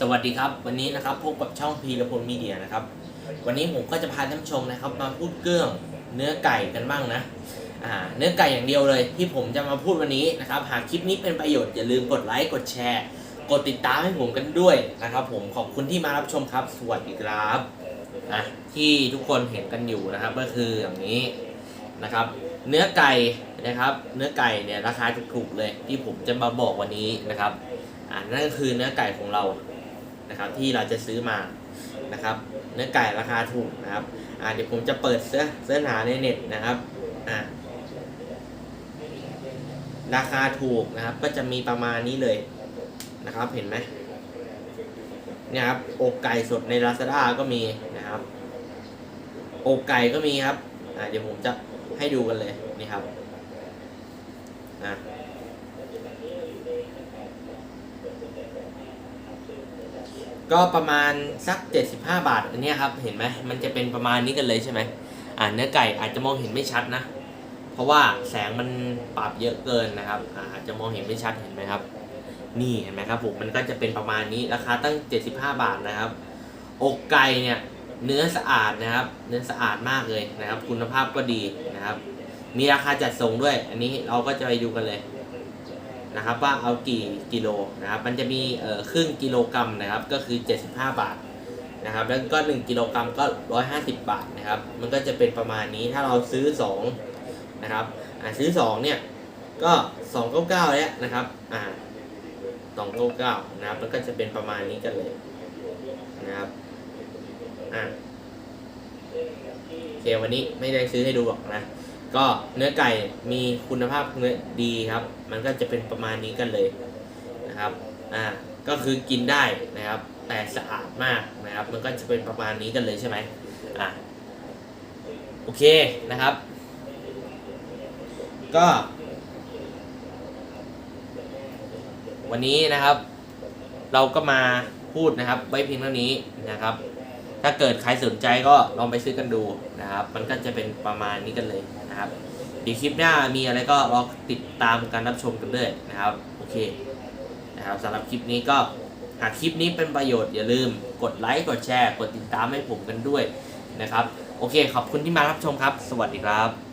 สวัสดีครับ วันนี้นะครับพบกับช่องพีระพลมีเดียนะครับ วันนี้ผมก็จะพาท่านชมนะครับ มาพูดเรื่องเนื้อไก่กันบ้างนะอ่าเนื้อไก่อย่างเดียวเลย ที่ผมจะมาพูดวันนี้นะครับ หากคลิปนี้เป็นประโยชน์อย่าลืมกดไลค์กดแชร์ กดติดตามให้ผมกันด้วยนะครับ ผมขอบคุณที่มารับชมครับ สวัสดีครับอะที่ทุกคนเห็นกันอยู่นะครับ ก็คืออย่างนี้นะครับ เนื้อไก่นะครับ เนื้อไก่เนี่ยราคาถูกๆเลย ที่ผมจะมาบอกวันนี้นะครับอ่านั่นก็คือเนื้อไก่ของเรา นะครับที่เราจะซื้อมานะครับเนื้อไก่ราคาถูกนะครับอ่าเดี๋ยวผมจะเปิดเสื้อเสื้อหาในเน็ตนะครับอ่าราคาถูกนะครับก็จะมีประมาณนี้เลยนะครับเห็นไหมเนี่ยครับอกไก่สดใน Lazada ก็มีนะครับอกไก่ก็มีครับอ่าเดี๋ยวผมจะให้ดูกันเลยนี่ครับอ่า ก็ประมาณสัก 75 บาท อันนี้ครับ เห็นไหมมันจะเป็นประมาณนี้กันเลยใช่ไหมอ่าเนื้อไก่อาจจะมองเห็นไม่ชัดนะ เพราะว่าแสงมันปรับเยอะเกินนะครับอาอาจจะมองเห็นไม่ชัดเห็นไหมครับ นี่เห็นไหมครับผมมันก็จะเป็นประมาณนี้ราคาตั้ง 75 บาทนะครับ อกไก่เนี่ยเนื้อสะอาดนะครับ เนื้อสะอาดมากเลยนะครับ คุณภาพก็ดีนะครับ มีราคาจัดส่งด้วย อันนี้เราก็จะไปดูกันเลย นะครับว่าเอากี่กิโลนะครับมันจะมีเอ่อครึ่งกิโลกรัมนะครับก็คือ 75 บาทนะครับแล้วก็ 1 กิโลกรัมก็ 150 บาทนะครับมันก็จะเป็นประมาณนี้ถ้าเราซื้อ2นะครับอ่าซื้อ2เนี่ยก็ 299แล้วนะครับอ่า299นะครับมันก็จะเป็นประมาณนี้กันเลยนะครับอ่าโอเควันนี้ไม่ได้ซื้อให้ดูหรอกนะ ก็เนื้อไก่มีคุณภาพเนื้อดีครับ มันก็จะเป็นประมาณนี้กันเลยนะครับอ่าก็คือกินได้นะครับ แต่สะอาดมากนะครับ มันก็จะเป็นประมาณนี้กันเลยใช่ไหมอ่าโอเคนะครับ ก็ วันนี้นะครับ เราก็มาพูดนะครับไว้เพียงเท่านี้นะครับ ถ้าเกิดใครสนใจก็ลองไปซื้อกันดูนะครับ มันก็จะเป็นประมาณนี้กันเลยนะครับเดี๋ยวคลิปหน้ามีอะไรก็รอติดตามการรับชมกันด้วยนะครับ โอเคนะครับสำหรับคลิปนี้ก็หากคลิปนี้เป็นประโยชน์อย่าลืมกดไลค์กดแชร์ กดติดตามให้ผมกันด้วยนะครับ โอเค ขอบคุณที่มารับชมครับ สวัสดีครับ